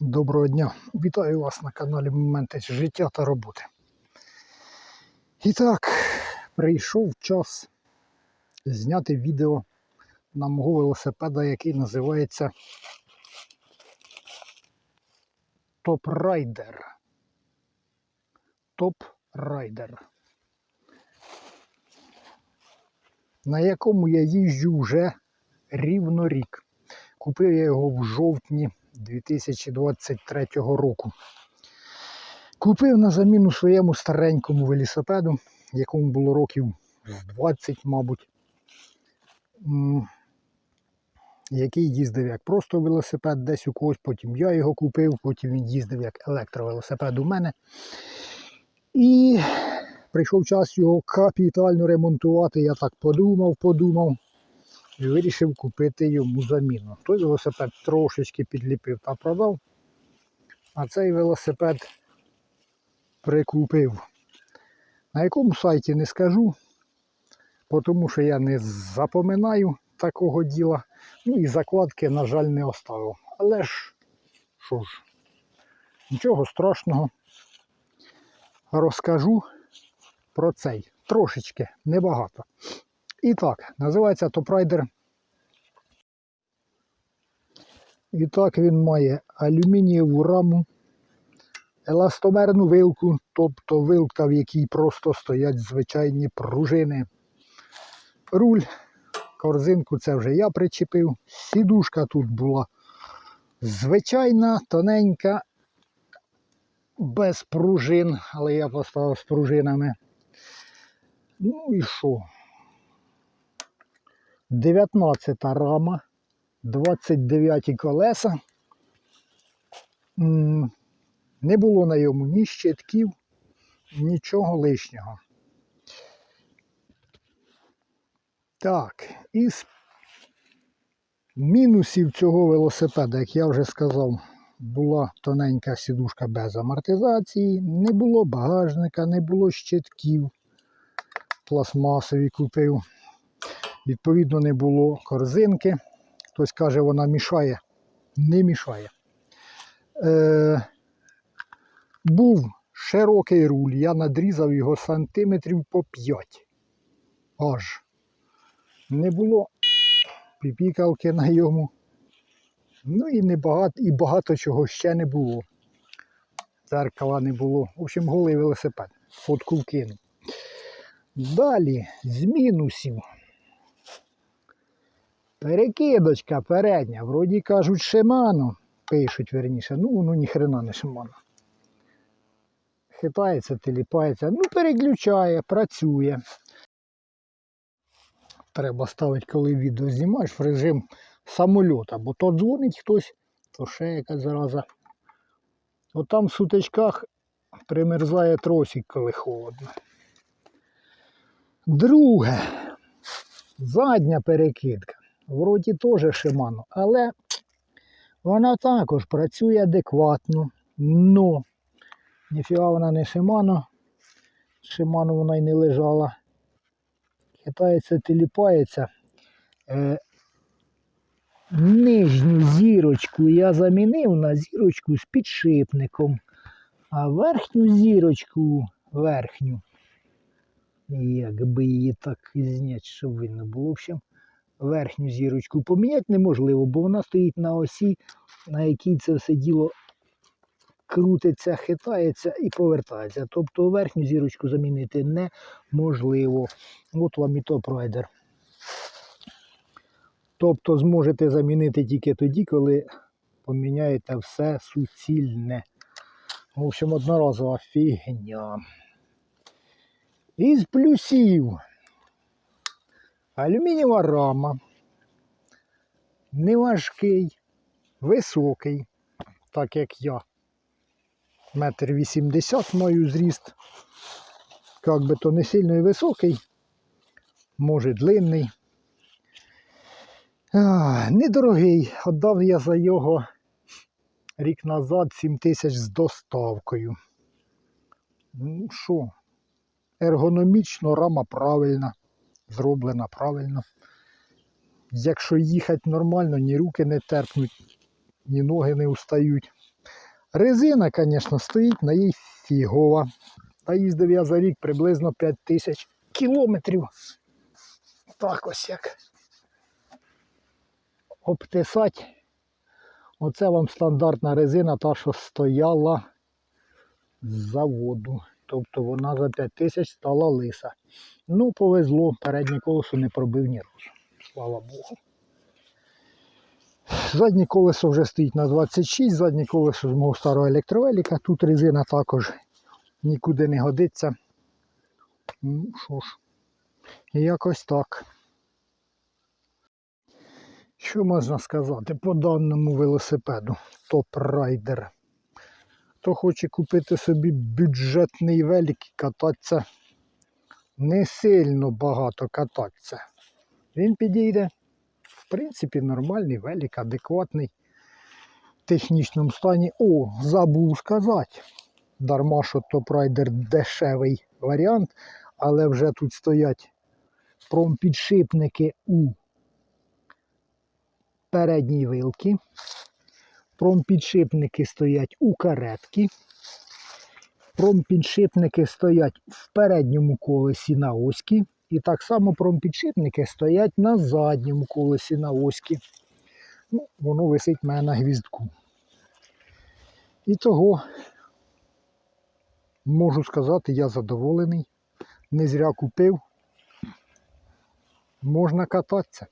Доброго дня! Вітаю вас на каналі Моменти життя та роботи. І так, прийшов час зняти відео на мого велосипеда, який називається Топ Райдер. Топ Райдер. На якому я їжджу вже рівно рік. Купив я його в жовтні 2023 року. Купив на заміну своєму старенькому велосипеду, якому було років з 20, мабуть, який їздив як просто велосипед десь у когось, потім я його купив, потім він їздив як електровелосипед у мене. І прийшов час його капітально ремонтувати. Я так подумав, подумав вирішив купити йому заміну. Той велосипед трошечки підліпив та продав, а цей велосипед прикупив. На якому сайті не скажу, тому що я не запоминаю такого діла. Ну і закладки, на жаль, не оставив. Але ж, що ж, нічого страшного. Розкажу про цей. Трошечки, небагато. І так, називається Rider. І так він має алюмінієву раму, еластомерну вилку, тобто вилка, в якій просто стоять звичайні пружини. Руль, корзинку це вже я причепив. Сідушка тут була звичайна, тоненька, без пружин, але я поставив з пружинами. Ну і що? 19 рама, 29 колеса. Не було на йому ні щитків, нічого лишнього. Так, із мінусів цього велосипеда, як я вже сказав, була тоненька сідушка без амортизації, не було багажника, не було щитків. Пластмасові купив. Відповідно, не було корзинки. Хтось каже, вона мішає. Не мішає. Е, був широкий руль, я надрізав його сантиметрів по 5. Аж. Не було піпікалки на йому. Ну і, не багато, і багато чого ще не було. Дзеркала не було. В общем, голий велосипед. Фотку вкинув. Далі з мінусів. Перекидочка передня, вроді кажуть, Шимано. Пишуть верніше. Ну, воно ніхрена не Шимано. Хитається, теліпається, ну переключає, працює. Треба ставити, коли відео знімаєш, в режим самольота, бо то дзвонить хтось, то ще якась зараза. От там в сутичках примерзає тросик, коли холодно. Друге, задня перекидка. Вроді теж Шимано, але вона також працює адекватно. Но ніфіга вона не Шимано. Шимано вона й не лежала. Хитається, теліпається. Е, нижню зірочку я замінив на зірочку з підшипником, а верхню зірочку, верхню, якби її так зняти, щоб видно було. В общем, верхню зірочку поміняти неможливо, бо вона стоїть на осі, на якій це все діло крутиться, хитається і повертається. Тобто верхню зірочку замінити неможливо. От вам і топ райдер. Тобто зможете замінити тільки тоді, коли поміняєте все суцільне. В общем, одноразова фігня. Із плюсів. Алюмінієва рама. Неважкий, високий, так як я. Метр вісімдесят маю зріст. Як би то не сильно і високий, може длинний. Недорогий. Отдав я за його рік назад 7 тисяч з доставкою. Ну що, ергономічно рама правильна, зроблена правильно. Якщо їхати нормально, ні руки не терпнуть, ні ноги не устають. Резина, звісно, стоїть на їй фігова. Та їздив я за рік приблизно 5 тисяч кілометрів. Так ось як. Обтисать. Оце вам стандартна резина, та, що стояла з заводу. Тобто вона за 5 тисяч стала лиса. Ну, повезло, переднє колесо не пробив ні разу. Слава Богу. Заднє колесо вже стоїть на 26, заднє колесо з мого старого електровеліка. Тут резина також нікуди не годиться. Ну, що ж, якось так. Що можна сказати по даному велосипеду Top Rider? Хто хоче купити собі бюджетний велик і кататися, не сильно багато кататися. Він підійде в принципі, нормальний велик, адекватний в технічному стані. О, забув сказати. Дарма, що Top Rider дешевий варіант, але вже тут стоять промпідшипники у передній вилки. Промпідшипники стоять у каретки. Промпідшипники стоять в передньому колесі на оські. І так само промпідшипники стоять на задньому колесі на оські. Ну, воно висить в мене на гвіздку. І того, можу сказати, я задоволений. Не зря купив. Можна кататися.